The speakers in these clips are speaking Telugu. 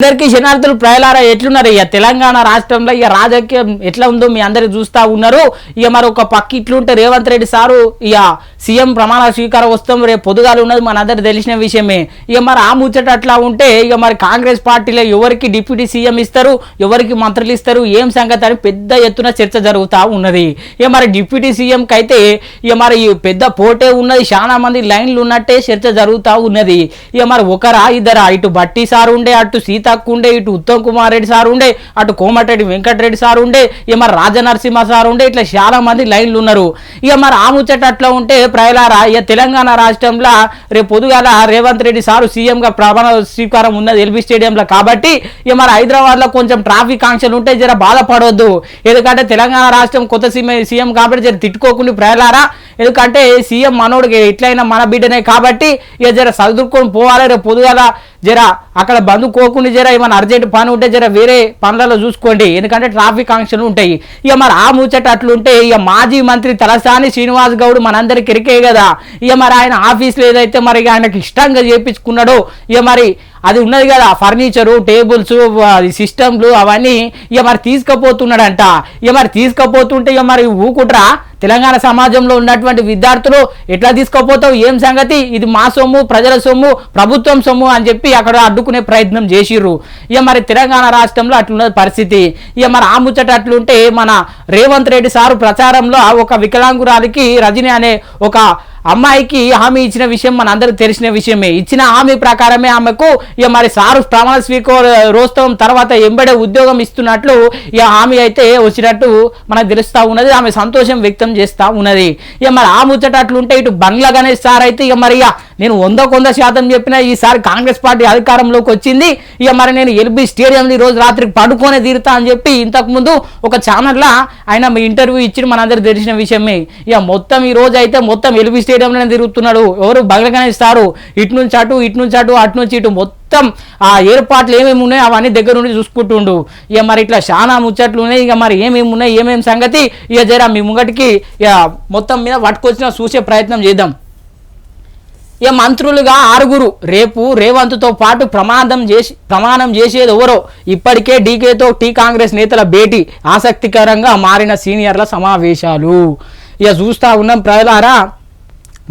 అందరికీ శనార్థులు ప్రజలారా ఎట్లున్నారు? ఇక తెలంగాణ రాష్ట్రంలో ఇక రాజకీయం ఎట్లా ఉందో మీ అందరు చూస్తా ఉన్నారు. ఇక మరి ఒక పక్క ఇట్లుంటే రేవంత్ రెడ్డి సారు ఇక సీఎం ప్రమాణ స్వీకారం వస్తాం రేపు పొదుగాలు ఉన్నది మన తెలిసిన విషయమే. ఇక మరి ఆ ముచ్చట అట్లా ఉంటే ఇక మరి కాంగ్రెస్ పార్టీలో ఎవరికి డిప్యూటీ సీఎం ఇస్తారు ఎవరికి మంత్రులు ఇస్తారు ఏం సంగతి అని పెద్ద ఎత్తున చర్చ జరుగుతూ ఉన్నది. ఇక మరి డిప్యూటీ సీఎంకి అయితే ఇక మరి ఈ పెద్ద పోటే ఉన్నది చాలా మంది లైన్లు ఉన్నట్టే చర్చ జరుగుతూ ఉన్నది. ఇక మరి ఒకరా ఇద్దరా ఇటు బట్టి సార్ ఉండే అటు సీతక్కు ఉండే ఇటు ఉత్తమ్ కుమార్ రెడ్డి సార్ ఉండే అటు కోమటిరెడ్డి వెంకటరెడ్డి సార్ ఉండే ఇక మరి రాజనరసింహ సార్ ఉండే ఇట్లా చాలా మంది లైన్లు ఉన్నారు. ఇక మరి ఆ ముచ్చట అట్లా ఉంటే ప్రజలారా ఇక తెలంగాణ రాష్ట్రంలో రేపు పొద్దుగాల రేవంత్ రెడ్డి సారు సీఎంగా ప్రమాణ స్వీకారం ఉన్నది ఎల్బీ స్టేడియంలో. కాబట్టి ఇక మరి హైదరాబాద్లో కొంచెం ట్రాఫిక్ ఆంక్షలు ఉంటే జర బాధపడవద్దు. ఎందుకంటే తెలంగాణ రాష్ట్రం కొత్త సీఎం సీఎం కాబట్టి జర తిట్టుకోకుండా ప్రజలారా ఎందుకంటే సీఎం మనోడికి ఎట్లయినా మన బిడ్డనే కాబట్టి ఇక జర సర్దుకొని పోవాలి. రేపు పొద్దుగాల జరా అక్కడ బంధు కోకుండా జర ఏమైనా అర్జెంట్ పని ఉంటే జరా వేరే పనులలో చూసుకోండి. ఎందుకంటే ట్రాఫిక్ ఆంక్షలు ఉంటాయి. ఇక మరి ఆ ముచ్చట అట్లుంటే ఇక మాజీ మంత్రి తలసాని శ్రీనివాస్ గౌడ్ మనందరికి ఎరికే కదా. ఇక మరి ఆయన ఆఫీస్లో ఏదైతే మరి ఆయనకి ఇష్టంగా చేపించుకున్నాడో ఇక మరి అది ఉన్నది కదా ఫర్నిచరు టేబుల్స్ సిస్టమ్లు అవన్నీ ఇక మరి తీసుకుపోతున్నాడంట. ఇక మరి తీసుకుపోతుంటే ఇక మరి ఊకుట్రా? తెలంగాణ సమాజంలో ఉన్నటువంటి విద్యార్థులు ఎట్లా తీసుకుపోతావు? ఏం సంగతి? ఇది మా సొమ్ము ప్రజల సొమ్ము ప్రభుత్వం సొమ్ము అని చెప్పి అక్కడ అడ్డుకునే ప్రయత్నం చేసిర్రు. ఇక మరి తెలంగాణ రాష్ట్రంలో అట్లున్న పరిస్థితి. ఇక మరి ఆ ముచ్చట అట్లుంటే మన రేవంత్ రెడ్డి సారు ప్రచారంలో ఒక వికలాంగురాలికి రజని అనే ఒక అమ్మాయికి హామీ ఇచ్చిన విషయం మన అందరికి తెలిసిన విషయమే. ఇచ్చిన హామీ ప్రకారమే ఆమెకు ఇక మరి సారు ప్రమాణ స్వీకార రోస్తవం తర్వాత ఎంబడే ఉద్యోగం ఇస్తున్నట్లు ఇక హామీ అయితే వచ్చినట్టు మనకు తెలుస్తా ఉన్నది. ఆమె సంతోషం వ్యక్తం చేస్తా ఉన్నది. ఇక మరి ఆ ముచ్చట అట్లుంటే ఇటు బంగ్లా గణేష్ సార్ అయితే ఇక మరి ఇక నేను వంద కొంద శాతం చెప్పిన ఈసారి కాంగ్రెస్ పార్టీ అధికారంలోకి వచ్చింది. ఇక మరి నేను ఎల్బీ స్టేడియం ఈ రోజు రాత్రికి పడుకొని తీరుతా అని చెప్పి ఇంతకు ముందు ఒక ఛానల్లో ఆయన మీ ఇంటర్వ్యూ ఇచ్చి మనందరికి తెలిసిన విషయమే. ఇక మొత్తం ఈ రోజు అయితే మొత్తం ఎల్బీ స్టేడియంలోనే తిరుగుతున్నాడు. ఎవరు బగలగానే ఇస్తారు. ఇటు నుంచి అటు ఇటు నుంచి అటు అటు నుంచి ఇటు. మొత్తం ఆ ఏర్పాట్లు ఏమేమి ఉన్నాయో అవన్నీ దగ్గర నుండి చూసుకుంటుండు. ఇక మరి ఇట్లా చాలా ముచ్చట్లు ఉన్నాయి. ఇక మరి ఏమేమి ఉన్నాయి ఏమేమి సంగతి? ఇక జరా మీ ముంగటికి ఇక మొత్తం మీద పట్టుకొచ్చిన చూసే ప్రయత్నం చేద్దాం. ఇక మంత్రులుగా ఆరుగురు రేపు రేవంత్తో పాటు ప్రమాదం చేసి ప్రమాణం చేసేది ఎవరో? ఇప్పటికే డీకేతో టీ కాంగ్రెస్ నేతల భేటీ. ఆసక్తికరంగా మారిన సీనియర్ల సమావేశాలు. ఇక చూస్తా ఉన్నాం ప్రజలారా.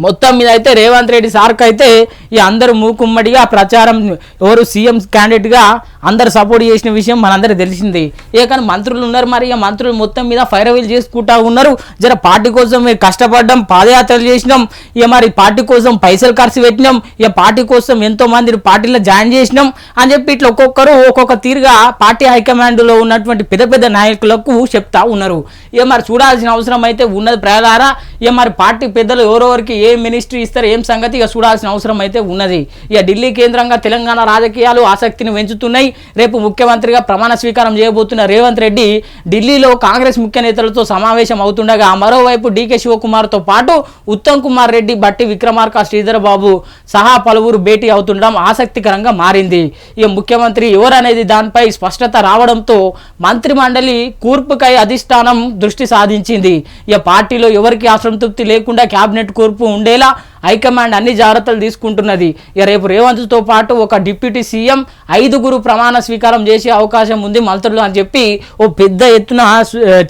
మొత్తం మీద అయితే రేవంత్ రెడ్డి సార్కి అయితే ఈ అందరూ మూకుమ్మడిగా ప్రచారం ఎవరు సీఎం క్యాండిడేట్గా అందరు సపోర్ట్ చేసిన విషయం మనందరికి తెలిసింది. ఏ కానీ మంత్రులు ఉన్నారు మరి ఇక మంత్రులు మొత్తం మీద ఫైరవీల్ చేసుకుంటా ఉన్నారు. జర పార్టీ కోసం మేము కష్టపడ్డాం పాదయాత్రలు చేసినాం. ఇక మరి పార్టీ కోసం పైసలు ఖర్చు పెట్టినాం. ఇక పార్టీ కోసం ఎంతో మంది పార్టీలో జాయిన్ చేసినాం అని చెప్పి ఇట్లా ఒక్కొక్కరు ఒక్కొక్క తీరుగా పార్టీ హైకమాండ్లో ఉన్నటువంటి పెద్ద పెద్ద నాయకులకు చెప్తా ఉన్నారు. ఇక మరి చూడాల్సిన అవసరం అయితే ఉన్నది ప్రజలారా. ఇక మరి పార్టీ పెద్దలు ఎవరెవరికి ఏ మినిస్ట్రీ ఇస్తారు ఏం సంగతి? ఇక చూడాల్సిన అవసరం అయితే ఉన్నది. ఇక ఢిల్లీ కేంద్రంగా తెలంగాణ రాజకీయాలు ఆసక్తిని పెంచుతున్నాయి. రేపు ముఖ్యమంత్రిగా ప్రమాణ స్వీకారం చేయబోతున్న రేవంత్ రెడ్డి ఢిల్లీలో కాంగ్రెస్ ముఖ్య నేతలతో సమావేశం అవుతుండగా మరోవైపు డీకే శివకుమార్తో పాటు ఉత్తమ్ కుమార్ రెడ్డి బట్టి విక్రమార్క శ్రీధర్ బాబు సహా పలువురు భేటీ అవుతుండడం ఆసక్తికరంగా మారింది. ఇక ముఖ్యమంత్రి ఎవరనేది దానిపై స్పష్టత రావడంతో మంత్రి మండలి కూర్పుకై అధిష్టానం దృష్టి సాధించింది. ఇక పార్టీలో ఎవరికి అసంతృప్తి లేకుండా కేబినెట్ కూర్పు ఉండేలా హైకమాండ్ అన్ని జాగ్రత్తలు తీసుకుంటున్నది. ఇక రేపు రేవంత్తో పాటు ఒక డిప్యూటీ సీఎం ఐదుగురు ప్రమాణ స్వీకారం చేసే అవకాశం ఉంది మంత్రులు అని చెప్పి ఓ పెద్ద ఎత్తున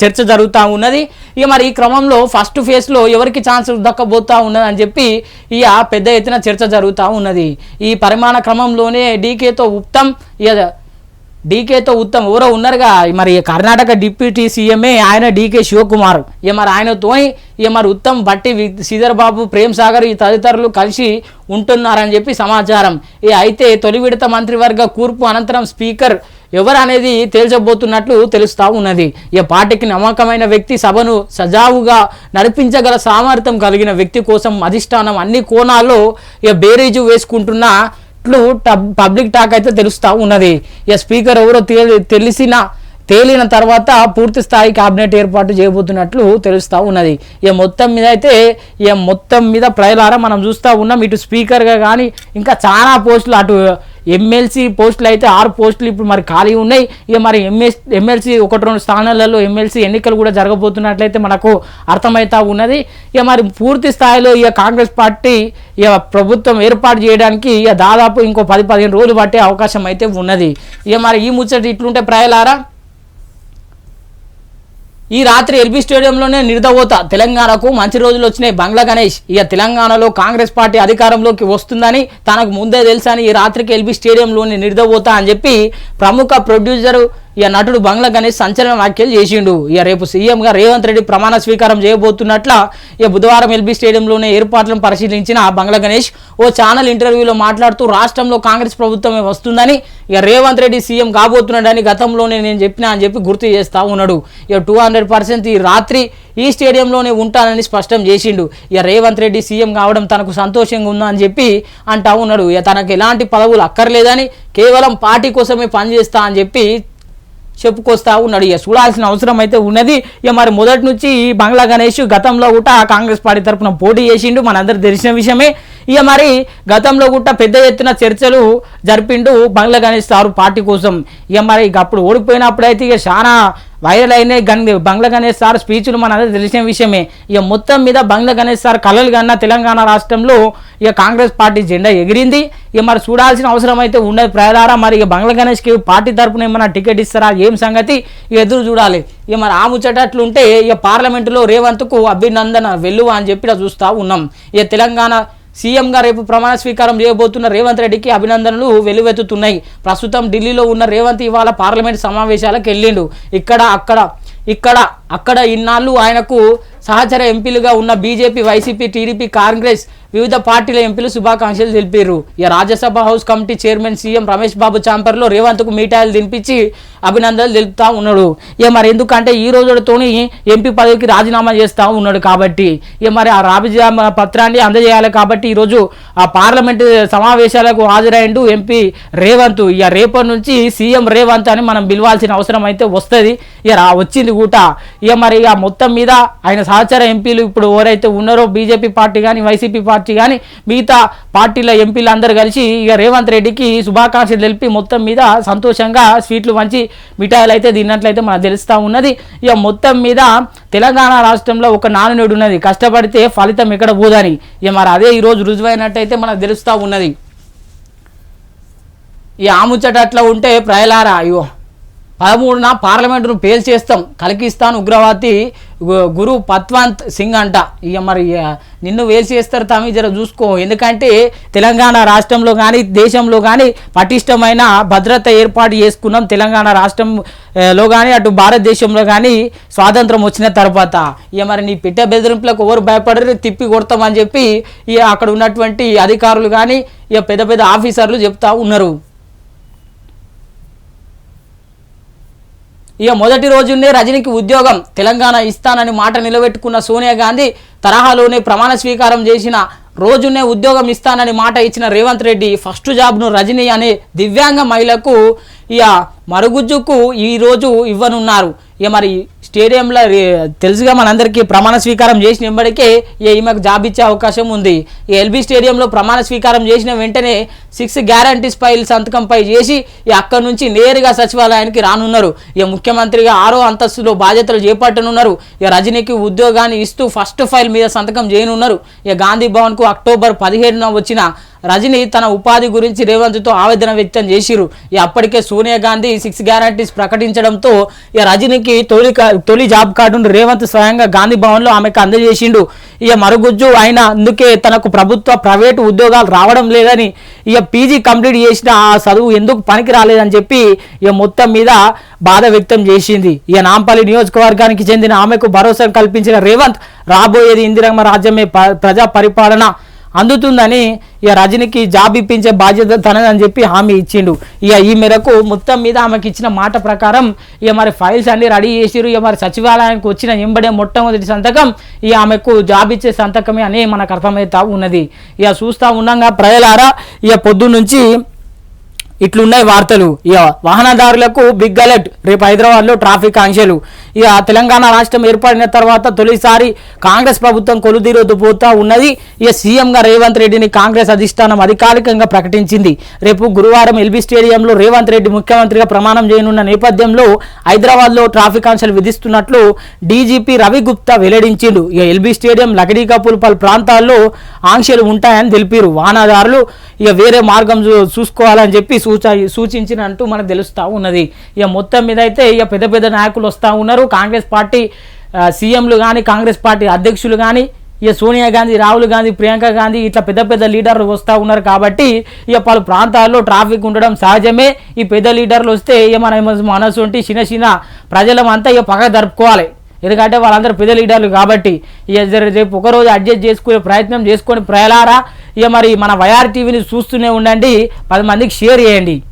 చర్చ జరుగుతూ ఉన్నది. ఇక మరి ఈ క్రమంలో ఫస్ట్ ఫేజ్లో ఎవరికి ఛాన్స్ దక్కబోతా ఉన్నదని చెప్పి ఇక పెద్ద ఎత్తున చర్చ జరుగుతూ ఉన్నది. ఈ పరిమాణ క్రమంలోనే డీకేతో ఉత్తమ్ ఇక డీకేతో ఉత్తమ్ ఎవరో ఉన్నారుగా. మరి కర్ణాటక డిప్యూటీ సీఎంఏ ఆయన డీకే శివకుమార్. ఇక మరి ఆయనతో ఇక మరి ఉత్తమ్ బట్టి శ్రీధర్ బాబు ప్రేమ్ సాగర్ ఈ తదితరులు కలిసి ఉంటున్నారని చెప్పి సమాచారం. ఇక అయితే తొలి విడత మంత్రివర్గ కూర్పు అనంతరం స్పీకర్ ఎవరు అనేది తేల్చబోతున్నట్లు తెలుస్తూ ఉన్నది. ఈ పార్టీకి నమ్మకమైన వ్యక్తి సభను సజావుగా నడిపించగల సామర్థ్యం కలిగిన వ్యక్తి కోసం అధిష్టానం అన్ని కోణాల్లో ఇక బేరీజు వేసుకుంటున్న ఇట్లు టబ్- పబ్లిక్ టాక్ అయితే తెలుస్తా ఉన్నది. ఇక స్పీకర్ ఎవరో తెలిసిన తేలిన తర్వాత పూర్తి స్థాయి కేబినెట్ ఏర్పాటు చేయబోతున్నట్లు తెలుస్తూ ఉన్నది. ఇక మొత్తం మీద అయితే ఇక మొత్తం మీద ప్రజలారా మనం చూస్తూ ఉన్నాం. ఇటు స్పీకర్గా కానీ ఇంకా చాలా పోస్టులు అటు ఎమ్మెల్సీ పోస్టులు అయితే ఆరు పోస్టులు ఇప్పుడు మరి ఖాళీ ఉన్నాయి. ఇక మరి ఎంఎస్ ఎమ్మెల్సీ ఒకటి రెండు స్థానాలలో ఎమ్మెల్సీ ఎన్నికలు కూడా జరగబోతున్నట్లయితే మనకు అర్థమవుతా ఉన్నది. ఇక మరి పూర్తి స్థాయిలో ఇక కాంగ్రెస్ పార్టీ ఇక ప్రభుత్వం ఏర్పాటు చేయడానికి ఇక దాదాపు ఇంకో పది పదిహేను రోజులు పట్టే అవకాశం అయితే ఉన్నది. ఇక మరి ఈ ముచ్చట ఇట్లుంటే ప్రయలారా ఈ రాత్రి ఎల్బీ స్టేడియంలోనే నిర్దవోత తెలంగాణకు మంచి రోజులు వచ్చినాయి. బంగ్లా గణేష్ ఇక తెలంగాణలో కాంగ్రెస్ పార్టీ అధికారంలోకి వస్తుందని తనకు ముందే తెలుసని ఈ రాత్రికి ఎల్బీ స్టేడియంలోని నిర్దవోత అని చెప్పి ప్రముఖ ప్రొడ్యూసర్ ఇక నటుడు బంగ్లా గణేష్ సంచలన వ్యాఖ్యలు చేసిండు. ఇక రేపు సీఎంగా రేవంత్ రెడ్డి ప్రమాణ స్వీకారం చేయబోతున్నట్ల ఇక బుధవారం ఎల్బీ స్టేడియంలోనే ఏర్పాట్లను పరిశీలించిన బంగ్లా గణేష్ ఓ ఛానల్ ఇంటర్వ్యూలో మాట్లాడుతూ రాష్ట్రంలో కాంగ్రెస్ ప్రభుత్వమే వస్తుందని ఇక రేవంత్ రెడ్డి సీఎం కాబోతున్నాడని గతంలోనే నేను చెప్పినా అని చెప్పి గుర్తు చేస్తా ఉన్నాడు. ఇక టూ హండ్రెడ్ పర్సెంట్ ఈ రాత్రి ఈ స్టేడియంలోనే ఉంటానని స్పష్టం చేసిండు. ఇక రేవంత్ రెడ్డి సీఎం కావడం తనకు సంతోషంగా ఉందా అని చెప్పి అంటా ఉన్నాడు. ఇక తనకు ఎలాంటి పదవులు అక్కర్లేదని కేవలం పార్టీ కోసమే పనిచేస్తా అని చెప్పి చెప్పుకొస్తా ఉన్నాడు. ఇక చూడాల్సిన అవసరం అయితే ఉన్నది. ఇక మరి మొదటి నుంచి ఈ బంగ్లా గణేష్ గతంలో కూడా కాంగ్రెస్ పార్టీ తరఫున పోటీ చేసిండు. మనందరూ తెలిసిన విషయమే. ఇక మరి గతంలో కూడా పెద్ద ఎత్తున చర్చలు జరిపిండు బంగ్లా గణేష్ సారు పార్టీ కోసం. ఇక మరి ఇక అప్పుడు ఓడిపోయినప్పుడైతే ఇక చాలా వైరల్ అయినాయి గన్ బంగ్లా గణేష్ సార్ స్పీచ్లు మనందరికి తెలిసిన విషయమే. ఇక మొత్తం మీద బంగ్లా గణేష్ సార్ కలలు కన్నా తెలంగాణ రాష్ట్రంలో ఇక కాంగ్రెస్ పార్టీ జెండా ఎగిరింది. ఇక మరి చూడాల్సిన అవసరం అయితే ఉండదు ప్రజలారా. మరి ఇక బంగ్లా గణేష్కి పార్టీ తరపున ఏమైనా టికెట్ ఇస్తారా? ఏం సంగతి? ఇక ఎదురు చూడాలి. ఇక మరి ఆ ముచ్చటట్లుంటే ఇక పార్లమెంటులో రేవంత్కు అభినందన వెల్లువ అని చెప్పి చూస్తూ చూస్తా ఉన్నాం. ఇక తెలంగాణ సీఎంగా రేపు ప్రమాణ స్వీకారం చేయబోతున్న రేవంత్ రెడ్డికి అభినందనలు వెలువెత్తుతున్నాయి ప్రస్తుతం ఢిల్లీలో ఉన్న రేవంత్ ఇవాళ పార్లమెంట్ సమావేశాలకు వెళ్ళిండు. ఇక్కడ అక్కడ ఇక్కడ అక్కడ ఇన్నాళ్ళు ఆయనకు సహచర ఎంపీలుగా ఉన్న బీజేపీ వైసీపీ టీడీపీ కాంగ్రెస్ వివిధ పార్టీల ఎంపీలు శుభాకాంక్షలు తెలిపారు. ఇక Rajya Sabha house committee chairman CM Ramesh Babu చాంపర్లో రేవంత్కు మీటాయిలు తినిపించి అభినందనలు తెలుపుతా ఉన్నాడు. ఇక మరి ఎందుకంటే ఈ రోజుతోని ఎంపీ పదవికి రాజీనామా చేస్తా ఉన్నాడు కాబట్టి. ఇక మరి ఆ రాజీనామా పత్రాన్ని అందజేయాలి కాబట్టి ఈరోజు ఆ పార్లమెంట్ సమావేశాలకు హాజరైండు ఎంపీ రేవంత్. ఇక రేపటి నుంచి సీఎం రేవంత్ అని మనం పిలవాల్సిన అవసరం అయితే వస్తుంది. ఇక రా- వచ్చింది కూట ఇక మరి ఇక మొత్తం మీద ఆయన సహచర ఎంపీలు ఇప్పుడు ఎవరైతే ఉన్నారో బీజేపీ పార్టీ కానీ వైసీపీ పార్టీ కానీ మిగతా పార్టీల ఎంపీలు అందరు కలిసి ఇక రేవంత్ రెడ్డికి శుభాకాంక్షలు తెలిపి మొత్తం మీద సంతోషంగా స్వీట్లు మంచి మిఠాయిలు అయితే తిన్నట్లయితే మనకు తెలుస్తూ ఉన్నది. ఇక మొత్తం మీద తెలంగాణ రాష్ట్రంలో ఒక నానునేడు ఉన్నది. కష్టపడితే ఫలితం ఎక్కడ పోదని. ఇక మరి అదే ఈరోజు రుజువైనట్టయితే మనకు తెలుస్తూ ఉన్నది. ఈ ఆముచ్చట అట్లా ఉంటే ప్రయలారా అయ్యో. పదమూడున పార్లమెంటును పేల్చేస్తాం. కలికిస్తాన్ ఉగ్రవాది గురు పత్వంత్ సింగ్ అంట. ఇక మరి నిన్ను వేసి వేస్తారు తమి జర చూసుకో. ఎందుకంటే తెలంగాణ రాష్ట్రంలో కానీ దేశంలో కానీ పటిష్టమైన భద్రత ఏర్పాటు చేసుకున్నాం తెలంగాణ రాష్ట్రంలో కానీ అటు భారతదేశంలో కానీ స్వాతంత్రం వచ్చిన తర్వాత. ఇక మరి నీ పిట్ట బెదిరింపులకు ఎవరు భయపడరు తిప్పి కొడతామని చెప్పి ఇక అక్కడ ఉన్నటువంటి అధికారులు కానీ ఇక పెద్ద పెద్ద ఆఫీసర్లు చెప్తా ఉన్నారు. ఇక మొదటి రోజునే రజనీకి ఉద్యోగం తెలంగాణ ఇస్తానని మాట నిలబెట్టుకున్న సోనియా గాంధీ తరహాలోనే ప్రమాణ స్వీకారం చేసిన రోజునే ఉద్యోగం ఇస్తానని మాట ఇచ్చిన రేవంత్ రెడ్డి ఫస్ట్ జాబ్ను రజనీ అనే దివ్యాంగ మహిళకు ఇక మరుగుజ్జుకు ఈ రోజు ఇవ్వనున్నారు. ఇక మరి స్టేడియంలో తెలుసుగా మనందరికీ ప్రమాణ స్వీకారం చేసిన వెంబడికే ఇక ఈమెకు జాబ్ ఇచ్చే అవకాశం ఉంది. ఈ ఎల్బీ స్టేడియంలో ప్రమాణ స్వీకారం చేసిన వెంటనే సిక్స్ గ్యారంటీస్ ఫైల్ సంతకంపై చేసి ఈ అక్కడి నుంచి నేరుగా సచివాలయానికి రానున్నారు. ఇక ముఖ్యమంత్రిగా ఆరో అంతస్తులో బాధ్యతలు చేపట్టనున్నారు. ఇక రజనీకి ఉద్యోగాన్ని ఇస్తూ ఫస్ట్ ఫైల్ మీద సంతకం చేయనున్నారు. ఇక గాంధీ భవన్కు అక్టోబర్ పదిహేడున వచ్చిన రజనీ తన ఉపాధి గురించి రేవంత్తో ఆవేదన వ్యక్తం చేసిరు ఇక అప్పటికే సోనియా గాంధీ సిక్స్ గ్యారంటీస్ ప్రకటించడంతో ఇక రజనీకి తొలి తొలి జాబ్ కార్డును రేవంత్ స్వయంగా గాంధీ భవన్లో ఆమెకు అందజేసిండు. ఇక మరుగుజ్జు ఆయన అందుకే తనకు ప్రభుత్వ ప్రైవేటు ఉద్యోగాలు రావడం లేదని ఇక పీజీ కంప్లీట్ చేసిన ఆ చదువు ఎందుకు పనికి రాలేదని చెప్పి ఇక మొత్తం మీద బాధ వ్యక్తం చేసింది. ఇక నాంపల్లి నియోజకవర్గానికి చెందిన ఆమెకు భరోసా కల్పించిన రేవంత్ రాబోయేది ఇందిరమ్మ రాజ్యమే ప- ప్రజా పరిపాలన అందుతుందని ఇక రజనీకి జాబ్ ఇప్పించే బాధ్యత తనదని చెప్పి హామీ ఇచ్చిండు. ఇక ఈ మేరకు మొత్తం మీద ఆమెకి ఇచ్చిన మాట ప్రకారం ఇక మరి ఫైల్స్ అన్ని రెడీ చేసిరు ఇక మరి సచివాలయానికి వచ్చిన ఎంబడే మొట్టమొదటి సంతకం ఇక ఆమెకు జాబ్ ఇచ్చే సంతకమే అని మనకు అర్థమవుతా ఉన్నది. ఇక చూస్తా ఉన్నాగా ప్రజలారా ఇక పొద్దు నుంచి ఇట్లున్నాయి వార్తలు. ఇక వాహనదారులకు బిగ్ అలర్ట్ రేపు హైదరాబాద్లో ట్రాఫిక్ ఆంక్షలు. ఇక తెలంగాణ రాష్ట్రం ఏర్పడిన తర్వాత తొలిసారి కాంగ్రెస్ ప్రభుత్వం కొలుదీరొద్దు పోతా ఉన్నది. ఇక సీఎంగా రేవంత్ రెడ్డిని కాంగ్రెస్ అధిష్టానం అధికారికంగా ప్రకటించింది. రేపు గురువారం ఎల్బీ స్టేడియంలో రేవంత్ రెడ్డి ముఖ్యమంత్రిగా ప్రమాణం చేయనున్న నేపథ్యంలో హైదరాబాద్లో ట్రాఫిక్ ఆంక్షలు విధిస్తున్నట్లు డీజీపీ రవి గుప్తా వెల్లడించిండు. ఇక ఎల్బీ స్టేడియం లకడీ పలు ప్రాంతాల్లో ఆంక్షలు ఉంటాయని తెలిపారు. వాహనదారులు ఇక వేరే మార్గం చూసుకోవాలని చెప్పి సూచ సూచించినట్టు మనకు తెలుస్తూ ఉన్నది. ఇక మొత్తం మీద అయితే ఇక పెద్ద పెద్ద నాయకులు వస్తూ ఉన్నారు. కాంగ్రెస్ పార్టీ సీఎంలు కానీ కాంగ్రెస్ పార్టీ అధ్యక్షులు కానీ ఇక సోనియా గాంధీ రాహుల్ గాంధీ ప్రియాంక గాంధీ ఇట్లా పెద్ద పెద్ద లీడర్లు వస్తూ ఉన్నారు కాబట్టి ఇక పలు ప్రాంతాల్లో ట్రాఫిక్ ఉండడం సహజమే. ఈ పెద్ద లీడర్లు వస్తే ఇక మన మనసు ఉంటే చిన్న చిన్న ప్రజలమంతా ఇక పక్క జరుపుకోవాలి. ఎందుకంటే వాళ్ళందరూ పెద్ద లీడర్లు కాబట్టి ఇక రేపు ఒకరోజు అడ్జస్ట్ చేసుకునే ప్రయత్నం చేసుకొని ప్రయలారా ఇక మరి మన వైఆర్ టీవీని చూస్తూనే ఉండండి. పది మందికి షేర్ చేయండి.